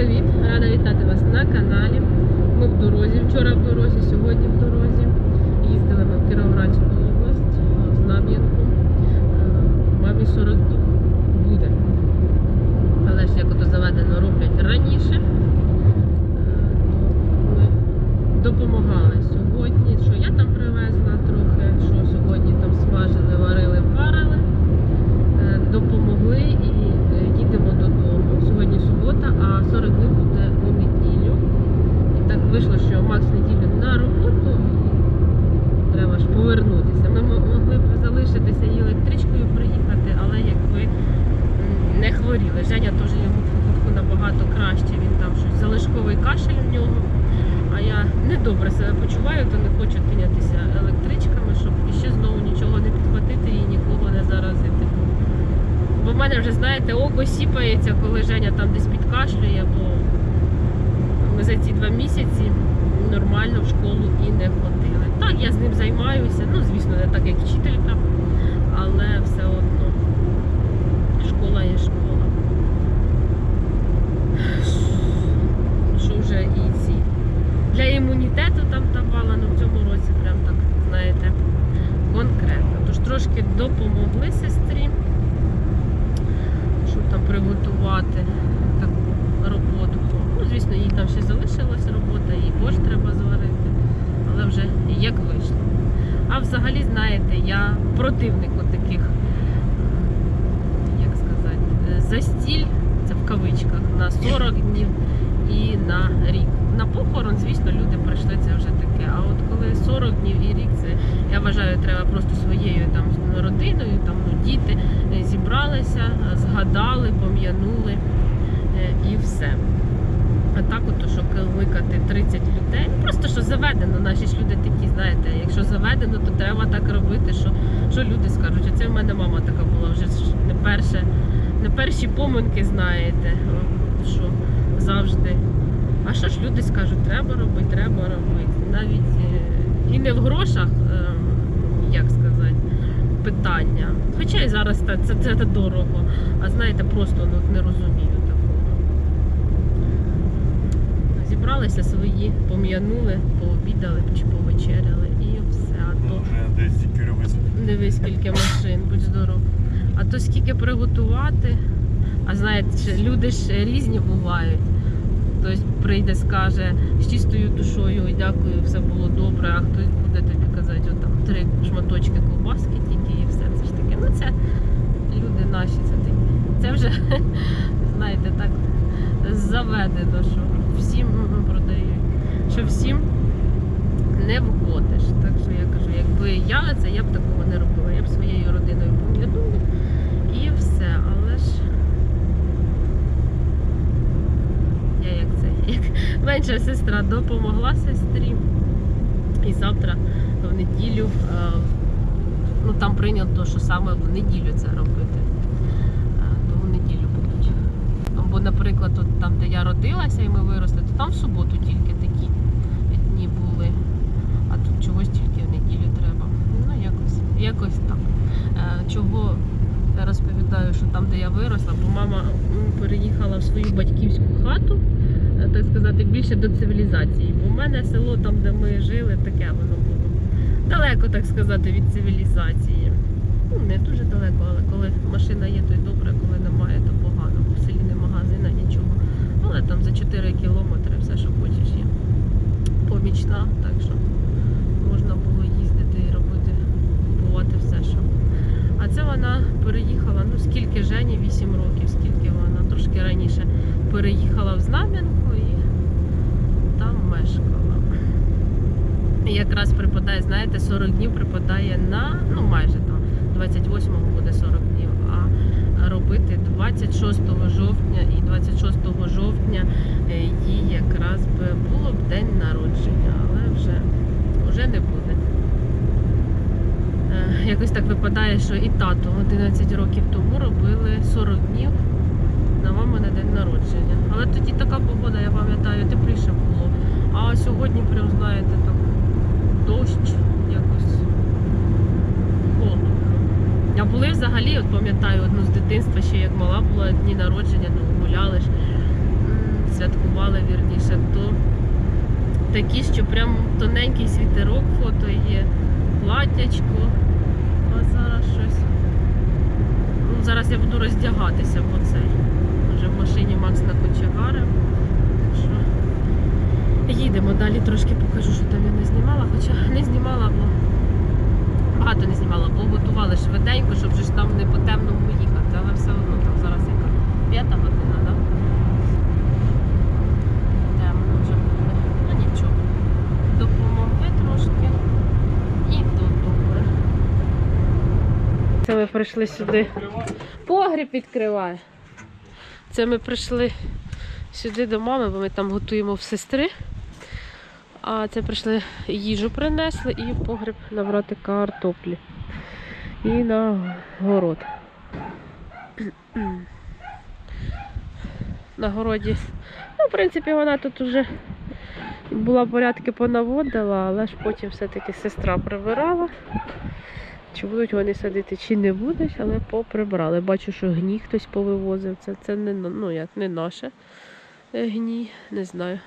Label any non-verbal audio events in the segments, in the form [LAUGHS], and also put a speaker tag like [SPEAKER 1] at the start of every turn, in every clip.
[SPEAKER 1] привіт! Рада вітати вас на каналі. Ми в дорозі. Вчора в дорозі, сьогодні в дорозі. Їздили ми в Кіровоградську область, в Знам'янку. Мабі Мамі 40 буде. Але ж як ото заведено роблять раніше, е, то ми допомагали сьогодні. Що я там привезла трохи, що сьогодні там смажили, варили, парили. Е, допомогли і е, їдемо додому. Сьогодні субота, а 40 днів буде у неділю. І так вийшло, що Макс в неділю на роботу. Треба ж повернутися. Ми мо- могли б залишитися і електричкою приїхати, але якби м, не хворіли. Женя теж йому фу набагато краще. Він там щось залишковий кашель в нього. А я не добре себе почуваю, то не хочу тинятися електричками, щоб іще знову нічого не підхватити і нікого не заразити. Бо в мене вже, знаєте, око сіпається, коли Женя там десь підкашлює, бо ми за ці два місяці нормально в школу і не ходили. Так, я з ним займаюся, ну, звісно, не так, як вчителька, але все одно школа є школа. Що вже і ці. Для імунітету там давала, ну в цьому році прям так, знаєте, конкретно. Тож трошки допомогли сестрі щоб там приготувати таку роботу. Ну, звісно, їй там ще залишилася робота, і борщ треба зварити, але вже як вийшло. А взагалі, знаєте, я противник таких, як сказати, е, застіль, це в кавичках, на 40 днів і на рік. На похорон, звісно, люди прийшли це вже таке. А от коли 40 днів і рік, це я вважаю, треба просто своєю там родиною, там ну, діти е, зібралися, е, згадали, пом'янули е, і все. А так, от, що кликати 30 людей, ну, просто що заведено, наші ж люди такі, знаєте, якщо заведено, то треба так робити, що, що люди скажуть. Оце в мене мама така була вже не перше, не перші поминки, знаєте, що завжди. А що ж люди скажуть, треба робити, треба робити. Навіть е, і не в грошах, е, як сказати, питання. Хоча і зараз це, це, це дорого. А знаєте, просто ну, не розумію такого. Зібралися свої, пом'янули, пообідали чи повечеряли і все. А то
[SPEAKER 2] Ну, вже десь тільки висадили.
[SPEAKER 1] Дивись, скільки машин, будь здоров. А то скільки приготувати. А знаєте, люди ж різні бувають. Хтось прийде, скаже з чистою душою, «Ой, дякую, все було добре, а хтось буде тобі казати, от там три шматочки ковбаски тільки і все. Це ж таке. Ну це люди наші, це такі. Це вже, [LAUGHS] знаєте, так заведено, що всім продають, що всім не входиш. Так що я кажу, якби я це, я б такого не робила. Я б своєю родиною пом'янула і все. Але ж я як це, як менша сестра допомогла сестрі. І завтра в неділю, е, ну там прийнято, що саме в неділю це робити. Е, То в неділю будуть. Бо, наприклад, от там, де я родилася і ми виросли, то там в суботу тільки такі дні були. А тут чогось тільки в неділю треба. Ну, якось, якось так. Е, Чого я розповідаю, що там, де я виросла, бо мама переїхала в свою батьківську хату, так сказати, більше до цивілізації. Бо в мене село, там, де ми жили, таке воно було. Далеко, так сказати, від цивілізації. Ну, не дуже далеко, але коли машина є, то й добре, коли немає, то погано. В селі не магазина, нічого. Але там за 4 кілометри все, що хочеш є. Помічна, так що можна було їздити і робити, купувати все, що. А це вона переїхала, ну скільки Жені, 8 років, скільки вона трошки раніше переїхала в Знам'янку і там мешкала. І якраз припадає, знаєте, 40 днів припадає на, ну майже там, 28-го буде 40 днів, а робити 26 жовтня і 26 жовтня е, їй якраз би було б день народження, але вже, вже не буде. Е, Якось так випадає, що і тато 11 років тому робили 40 днів на мамине день народження. Але тоді така погода, я пам'ятаю, тепліше було. А сьогодні, прям знаєте, так дощ якось холодно. А були взагалі, от пам'ятаю, одну з дитинства, ще як мала була дні народження, ну гуляли ж, святкували. такі, що прям тоненький світерок фото є, платячко. А зараз щось. Ну, зараз я буду роздягатися, бо це вже в машині Макс накочегарив. Так що їдемо далі, трошки покажу, що там я не знімала, хоча [LAUGHS] не знімала, бо багато не знімала, бо готували швиденько, щоб ж там не по темному їхати, але все одно там зараз яка п'ята година, так? Темно вже буде. Ну нічого. Допомогли трошки. І тут добре. Це ми прийшли сюди. Погріб відкриває. Це ми прийшли сюди до мами, бо ми там готуємо в сестри. А це прийшли їжу принесли і в погріб набрати картоплі. І на город. На городі. Ну, в принципі, вона тут вже була порядки понаводила, але ж потім все-таки сестра прибирала. Чи будуть вони садити, чи не будуть, але поприбрали. Бачу, що гній хтось повивозив. Це, це не, ну, як, не наше гній, не знаю.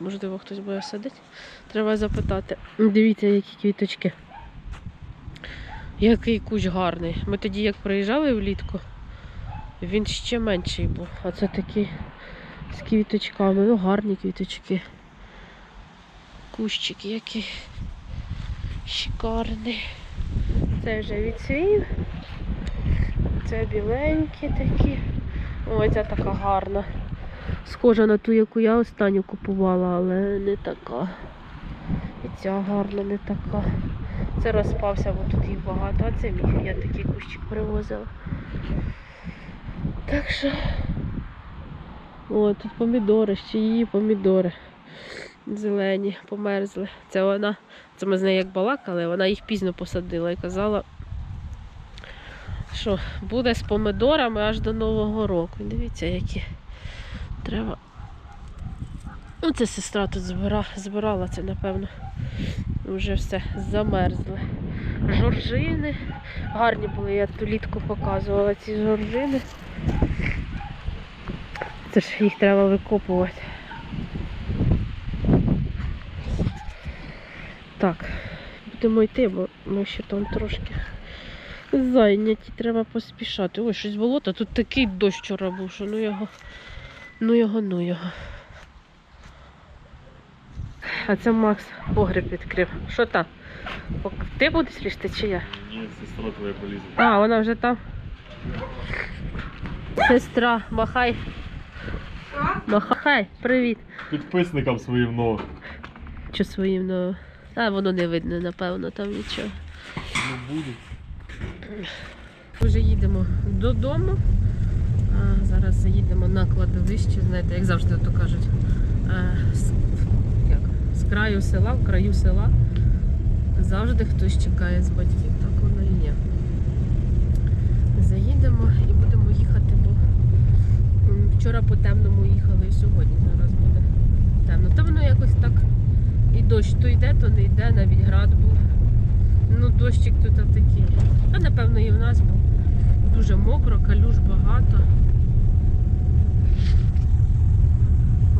[SPEAKER 1] Можливо, хтось буде садити. Треба запитати. Дивіться, які квіточки. Який кущ гарний. Ми тоді, як приїжджали влітку, він ще менший був. А це такий з квіточками. Ну, гарні квіточки. Кущики які шикарний. Це вже відцвів. Це біленькі такі. Ой, ця така гарна. Схожа на ту, яку я останню купувала, але не така. І ця гарна, не така. Це розпався, бо тут їх багато, а це мій. Я такий кущик привозила. Так що. О, тут помідори, ще її помідори. Зелені, померзли. Це вона, це ми з нею як балакали, вона їх пізно посадила і казала, що буде з помидорами аж до Нового року. Дивіться, які треба. Ну, це сестра тут збира, збирала, це, напевно, вже все замерзли. Жоржини. Гарні були, я ту літку показувала ці жоржини. Це ж їх треба викопувати. Так, будемо йти, бо ми ще там трошки зайняті, треба поспішати. Ой, щось болото, тут такий дощ вчора був, що ну його, ну його, ну його. А це Макс погріб відкрив. Що там? Ти будеш лізти чи я?
[SPEAKER 2] Ні, сестра твоя полізе.
[SPEAKER 1] А, вона вже там. Сестра, махай. Махай, привіт.
[SPEAKER 2] Підписникам своїм новим.
[SPEAKER 1] Що своїм, ну. А воно не видно, напевно, там нічого.
[SPEAKER 2] Ну буде.
[SPEAKER 1] Вже їдемо додому. А, зараз заїдемо на кладовище, знаєте, як завжди то кажуть. А, з, як, з краю села, в краю села завжди хтось чекає з батьків. Так воно і є. Заїдемо і будемо їхати, бо вчора по темному їхали і сьогодні зараз буде темно. Та воно якось так і дощ то йде, то не йде, навіть град був. Ну, дощик тут такий. Та напевно і в нас був. Дуже мокро, калюж багато.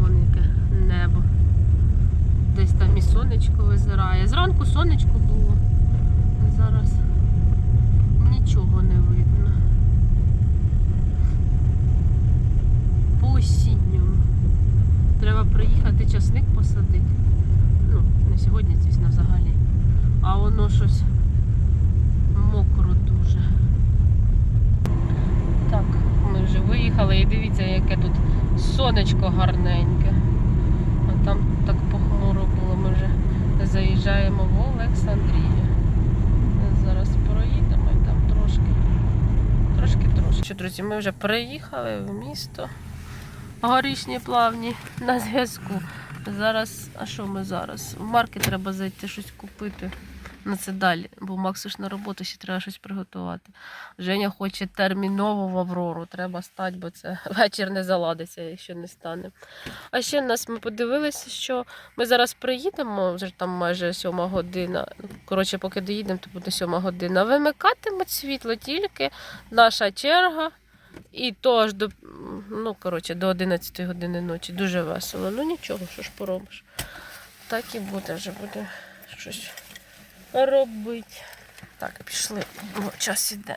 [SPEAKER 1] Вон яке небо. Десь там і сонечко визирає. Зранку сонечко було. А зараз нічого не видно. По осінньому. Треба приїхати часник посадити. Ну, не сьогодні, звісно, взагалі. А воно щось мокро дуже. Так, ми вже виїхали і яке тут сонечко гарненьке. А там так похмуро було, ми вже заїжджаємо в Олександрію. Зараз проїдемо і там трошки. Трошки трошки. Що, друзі, ми вже приїхали в місто. Горішні плавні на зв'язку. Зараз, а що ми зараз? В маркет треба зайти щось купити. На це далі, бо Максу ж на роботу ще треба щось приготувати. Женя хоче терміново в Аврору. Треба стати, бо це [LAUGHS] вечір не заладиться, якщо не стане. А ще нас ми подивилися, що ми зараз приїдемо, вже там майже сьома година. Коротше, поки доїдемо, то буде сьома година. Вимикатимуть світло тільки наша черга. І то аж до, ну, коротше, до 11 години ночі. Дуже весело. Ну нічого, що ж поробиш. так і буде, вже буде щось робити. Так, пішли, бо час іде.